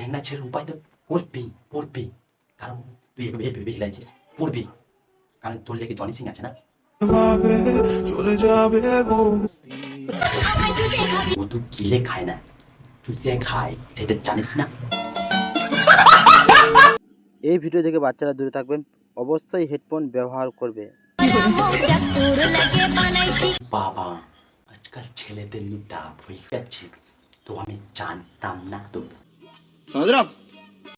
চ্যাংনা ছেড়ে উপায় তো পড়বি পড়বি। কারণ তুই এভাবে ভেবে খেলাইছিস পড়বি। কারণ তোর লেগে জনি সিং আছে না? চলে যাবে তো গিলে খায় না। চুষে খায়। সেটা জানিস না? এই ভিডিও থেকে বাচ্চারা দূরে থাকবেন। অবশ্যই হেডফোন ব্যবহার করবে। বাবা আজকাল ছেলেদের নিয়ে ডাব হয়ে যাচ্ছে। তো আমি জানতাম না তো।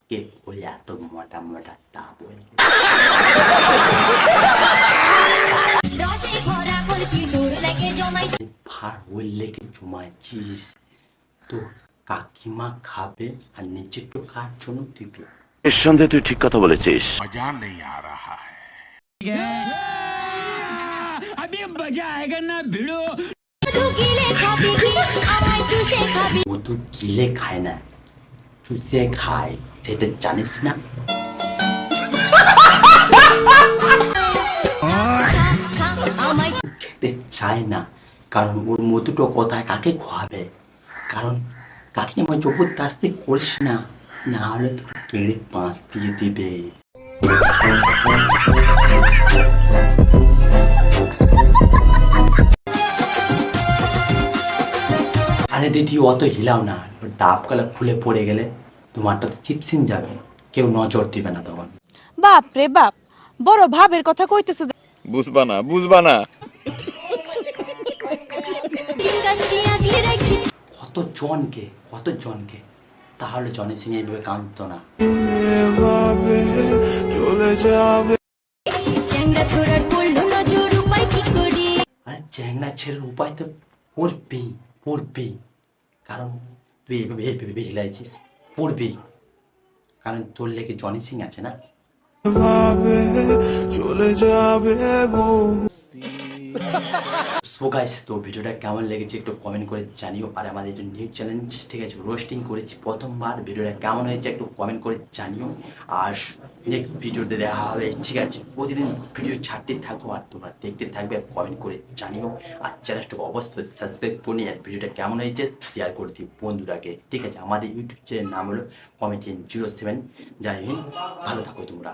কে বলে এত মোটা মোটা ডাব হয়ে ভার ওই লেগে জমাইছিস তো কাকিমা খাবে আর নিজের তো কার জন্য দিবি নিঃসন্দেহে তুই ঠিক কথা বলেছিস मजा नहीं आ रहा है ও তো গিলে খায় না চুষে খায় সেটা জানিস না খেতে চায় না কারণ ওর মধুটো কোথায় কাকে খোয়াবে কারণ কাকে আমার জবরদস্তি করিস না না হলে তো কেড়ে পাঁচ দিয়ে দিবে আরে দিদি অত হিলাও না ডাব গলা খুলে পড়ে গেলে তোমারটা তো চিপসিন যাবে। কেউ নজর দিবে না তখন। বাপ রে বাপ বড় ভাবের কথা কইতেছো বুঝবা না বুঝবা না। কত জনকে কত জনকে। তাহলে জনি সিং এইভাবে কাঁদত না। ভাবে চলে যাবে আরে চ্যাংনা ছেলের উপায় তো পড়বি পড়বি কারণ তুই এভাবে ভেবে হিলাইছিস পড়বি। কারণ তোর লেগে জনি সিং আছে না? চলে যাবে সো গাইস তো ভিডিওটা কেমন লেগেছে একটু কমেন্ট করে জানিও। আর আমাদের এটা নিউ চ্যালেঞ্জ ঠিক আছে রোস্টিং করেছি প্রথমবার, ভিডিওটা কেমন হয়েছে একটু কমেন্ট করে জানিও। আর নেক্সট ভিডিওতে দেখা হবে, ঠিক আছে, প্রতিদিন ভিডিও ছাড়তে থাকব আর তোমরা দেখতে থাকবে আর কমেন্ট করে জানিও। আর চ্যানেলটাকে অবশ্যই সাবস্ক্রাইব করে আর ভিডিওটা কেমন হয়েছে শেয়ার করে দিই বন্ধুরাকে, ঠিক আছে? আমাদের ইউটিউব চ্যানেল নাম হলো comedian zero seven Jai Hind ভালো থাকো তোমরা।